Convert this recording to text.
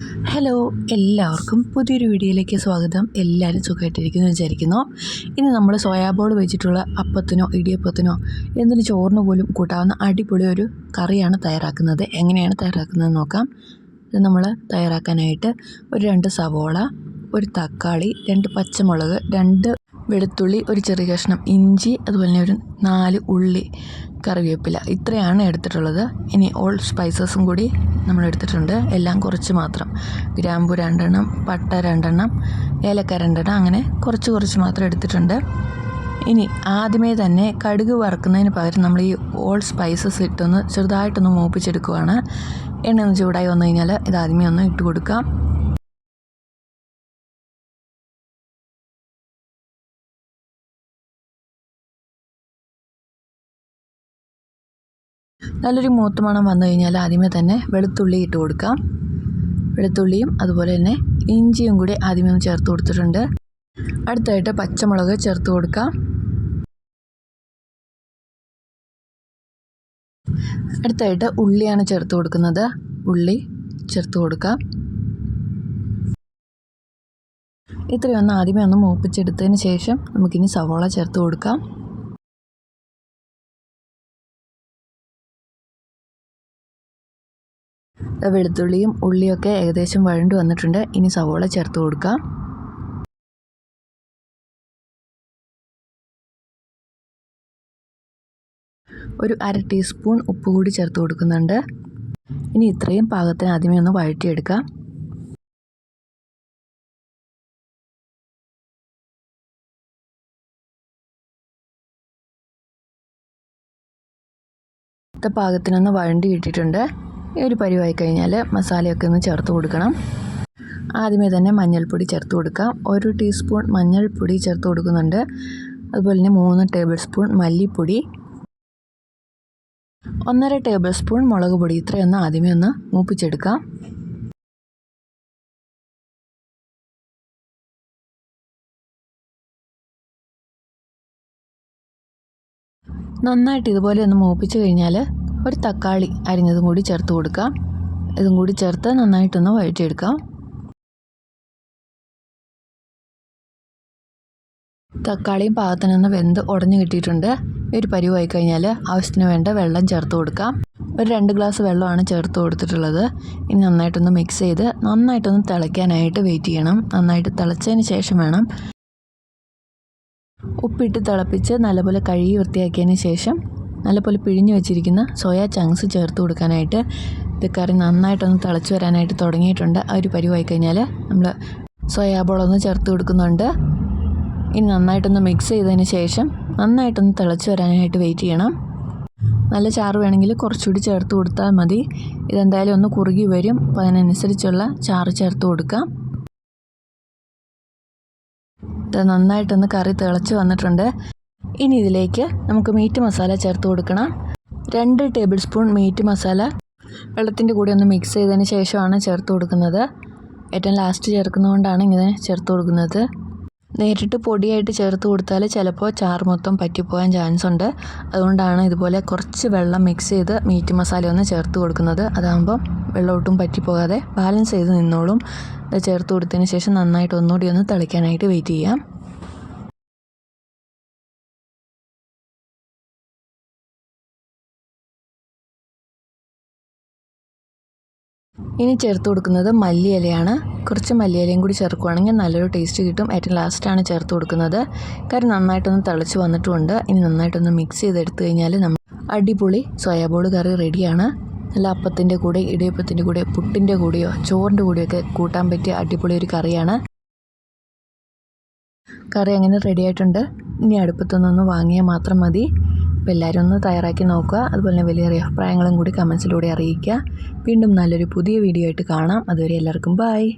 Hello എല്ലാവർക്കും പുതിയൊരു വീഡിയോയിലേക്ക് സ്വാഗതം. എല്ലാവരും സുഖമായിട്ടിരിക്കുന്നു വിചാരിക്കുന്നു. ഇന്ന് നമ്മൾ സോയാബോൾ വെച്ചിട്ടുള്ള അപ്പത്തിനോ ഇടിയപ്പത്തിനോ എന്തിന് ചോറിന് പോലും കൂട്ടാവുന്ന അടിപൊളി ഒരു കറിയാണ് തയ്യാറാക്കുന്നത്. എങ്ങനെയാണ് തയ്യാറാക്കുന്നത് നോക്കാം. ഇത് നമ്മൾ തയ്യാറാക്കാനായിട്ട് ഒരു രണ്ട് സവോള ഒരു തക്കാളി രണ്ട് പച്ചമുളക് രണ്ട് വെളുത്തുള്ളി ഒരു ചെറിയ കഷ്ണം ഇഞ്ചി അതുപോലെ തന്നെ ഒരു നാല് ഉള്ളി കറിവേപ്പില. ഇത്രയാണ് എടുത്തിട്ടുള്ളത്. ഇനി ഓൾ സ്പൈസസും കൂടി നമ്മൾ എടുത്തിട്ടുണ്ട് എല്ലാം കുറച്ച് മാത്രം. ഗ്രാമ്പു രണ്ടെണ്ണം പട്ട രണ്ടെണ്ണം ഏലക്ക രണ്ടെണ്ണം അങ്ങനെ കുറച്ച് കുറച്ച് മാത്രം എടുത്തിട്ടുണ്ട്. ഇനി ആദ്യമേ തന്നെ കടുക് വറുക്കുന്നതിന് പകരം നമ്മൾ ഈ ഓൾ സ്പൈസസ് ഇട്ടൊന്ന് ചെറുതായിട്ടൊന്ന് മൂപ്പിച്ചെടുക്കുവാണ്. എണ്ണ ഒന്ന് ചൂടായി വന്നു കഴിഞ്ഞാൽ ഇത് ആദ്യമേ ഒന്ന് ഇട്ട് കൊടുക്കാം നല്ലൊരു മൂത്ത് മണം വന്നു കഴിഞ്ഞാൽ ആദ്യമേ തന്നെ വെളുത്തുള്ളി ഇട്ട് കൊടുക്കാം. വെളുത്തുള്ളിയും അതുപോലെ തന്നെ ഇഞ്ചിയും കൂടി ആദ്യമേ ഒന്ന് ചേർത്ത് കൊടുത്തിട്ടുണ്ട്. അടുത്തായിട്ട് പച്ചമുളക് ചേർത്ത് കൊടുക്കാം. അടുത്തായിട്ട് ഉള്ളിയാണ് ചേർത്ത് കൊടുക്കുന്നത്. ഉള്ളി ചേർത്ത് കൊടുക്കാം. ഇത്രയൊന്ന് ആദ്യമേ ഒന്ന് മൂപ്പിച്ചെടുത്തതിന് ശേഷം നമുക്കിനി സവോള ചേർത്ത് കൊടുക്കാം. വെളുത്തുള്ളിയും ഉള്ളിയൊക്കെ ഏകദേശം വഴണ്ടു വന്നിട്ടുണ്ട്. ഇനി സവോള ചേർത്ത് കൊടുക്കാം. ഒരു അര ടീസ്പൂൺ ഉപ്പ് കൂടി ചേർത്ത് കൊടുക്കുന്നുണ്ട്. ഇനി ഇത്രയും പാകത്തിന് ആദ്യമേ ഒന്ന് വഴറ്റിയെടുക്കാം. പാകത്തിനൊന്ന് വഴണ്ടി കിട്ടിയിട്ടുണ്ട്. ഒരു പരിവായി കഴിഞ്ഞാൽ മസാലയൊക്കെ ഒന്ന് ചേർത്ത് കൊടുക്കണം. ആദ്യമേ തന്നെ മഞ്ഞൾപ്പൊടി ചേർത്ത് കൊടുക്കാം. ഒരു ടീസ്പൂൺ മഞ്ഞൾപ്പൊടി ചേർത്ത് കൊടുക്കുന്നുണ്ട്. അതുപോലെ തന്നെ മൂന്ന് ടേബിൾ സ്പൂൺ മല്ലിപ്പൊടി. ഒന്നര ടേബിൾ സ്പൂൺ മുളക് പൊടി. ഇത്രയൊന്ന് ആദ്യമേ ഒന്ന് മൂപ്പിച്ചെടുക്കാം. നന്നായിട്ട് ഇതുപോലെ ഒന്ന് മൂപ്പിച്ച് കഴിഞ്ഞാൽ ഒരു തക്കാളി അരിഞ്ഞതും കൂടി ചേർത്ത് കൊടുക്കാം. ഇതും കൂടി ചേർത്ത് നന്നായിട്ടൊന്ന് വഴറ്റിയെടുക്കാം. തക്കാളിയും പാകത്തിനൊന്ന് വെന്ത് ഉടഞ്ഞു കിട്ടിയിട്ടുണ്ട്. ഒരു പരിവായി കഴിഞ്ഞാൽ ആവശ്യത്തിന് വേണ്ട വെള്ളം ചേർത്ത് കൊടുക്കാം. ഒരു രണ്ട് ഗ്ലാസ് വെള്ളമാണ് ചേർത്ത് കൊടുത്തിട്ടുള്ളത്. ഇനി നന്നായിട്ടൊന്ന് മിക്സ് ചെയ്ത് നന്നായിട്ടൊന്ന് തിളയ്ക്കാനായിട്ട് വെയിറ്റ് ചെയ്യണം. നന്നായിട്ട് തിളച്ചതിന് ശേഷം വേണം ഉപ്പിട്ട് തിളപ്പിച്ച് നല്ലപോലെ കഴുകി വൃത്തിയാക്കിയതിന് ശേഷം നല്ലപോലെ പിഴിഞ്ഞ് വെച്ചിരിക്കുന്ന സോയാ ചങ്ക്സ് ചേർത്ത് കൊടുക്കാനായിട്ട് ഇത് കറി നന്നായിട്ടൊന്ന് തിളച്ച് വരാനായിട്ട് തുടങ്ങിയിട്ടുണ്ട്. ആ ഒരു പരിവായി കഴിഞ്ഞാൽ നമ്മൾ സോയാബോളൊന്ന് ചേർത്ത് കൊടുക്കുന്നുണ്ട്. ഇനി നന്നായിട്ടൊന്ന് മിക്സ് ചെയ്തതിന് ശേഷം നന്നായിട്ടൊന്ന് തിളച്ച് വരാനായിട്ട് വെയിറ്റ് ചെയ്യണം. നല്ല ചാറ് വേണമെങ്കിൽ കുറച്ചുകൂടി ചേർത്ത് കൊടുത്താൽ മതി. ഇതെന്തായാലും ഒന്ന് കുറുകി വരും. അപ്പോൾ അതിനനുസരിച്ചുള്ള ചാറ് ചേർത്ത് കൊടുക്കാം. ഇത് നന്നായിട്ടൊന്ന് കറി തിളച്ച് വന്നിട്ടുണ്ട്. ഇനി ഇതിലേക്ക് നമുക്ക് മീറ്റ് മസാല ചേർത്ത് കൊടുക്കണം. രണ്ട് ടേബിൾ സ്പൂൺ മീറ്റ് മസാല വെള്ളത്തിന്റെ കൂടെ ഒന്ന് മിക്സ് ചെയ്തതിന് ശേഷമാണ് ചേർത്ത് കൊടുക്കുന്നത്. ഏറ്റവും ലാസ്റ്റ് ചേർക്കുന്നതുകൊണ്ടാണ് ഇങ്ങനെ ചേർത്ത് കൊടുക്കുന്നത്. നേരിട്ട് പൊടിയായിട്ട് ചേർത്ത് കൊടുത്താൽ ചിലപ്പോൾ ചാറ് മൊത്തം പറ്റിപ്പോകാൻ ചാൻസ് ഉണ്ട്. അതുകൊണ്ടാണ് ഇതുപോലെ കുറച്ച് വെള്ളം മിക്സ് ചെയ്ത് മീറ്റ് മസാല ഒന്ന് ചേർത്ത് കൊടുക്കുന്നത്. അതാകുമ്പോൾ വെള്ളം ഒട്ടും പറ്റിപ്പോകാതെ ബാലൻസ് ചെയ്ത് നിന്നോളും. ചേർത്ത് കൊടുത്തതിന് ശേഷം നന്നായിട്ട് ഒന്നുകൂടി ഒന്ന് തിളയ്ക്കാനായിട്ട് വെയിറ്റ് ചെയ്യാം. ഇനി ചേർത്ത് കൊടുക്കുന്നത് മല്ലിയിലയാണ്. കുറച്ച് മല്ലിയിലയും കൂടി ചേർക്കുകയാണെങ്കിൽ നല്ലൊരു ടേസ്റ്റ് കിട്ടും. ഏറ്റവും ലാസ്റ്റാണ് ചേർത്ത് കൊടുക്കുന്നത്. കാര്യം നന്നായിട്ടൊന്ന് തിളച്ച് വന്നിട്ടുമുണ്ട് ഇനി നന്നായിട്ടൊന്ന് മിക്സ് ചെയ്തെടുത്തു കഴിഞ്ഞാൽ നമ്മൾ അടിപൊളി സോയാബോൾ കറി റെഡിയാണ്. നല്ല അപ്പത്തിന്റെ കൂടെ ഇടിയപ്പത്തിന്റെ കൂടെ പുട്ടിന്റെ കൂടെയോ ചോറിന്റെ കൂടെയൊക്കെ കൂട്ടാൻ പറ്റിയ അടിപൊളി ഒരു കറിയാണ്. കറി അങ്ങനെ റെഡിയായിട്ടുണ്ട് ഇനി അടുപ്പത്തുനിന്നൊന്ന് വാങ്ങിയാൽ മാത്രം മതി. അപ്പോൾ എല്ലാവരും ഒന്ന് തയ്യാറാക്കി നോക്കുക. അതുപോലെ തന്നെ വലിയ അഭിപ്രായങ്ങളും കൂടി കമൻസിലൂടെ അറിയിക്കുക. വീണ്ടും നല്ലൊരു പുതിയ വീഡിയോ ആയിട്ട് കാണാം. അതുവരെ എല്ലാവർക്കും ബായ്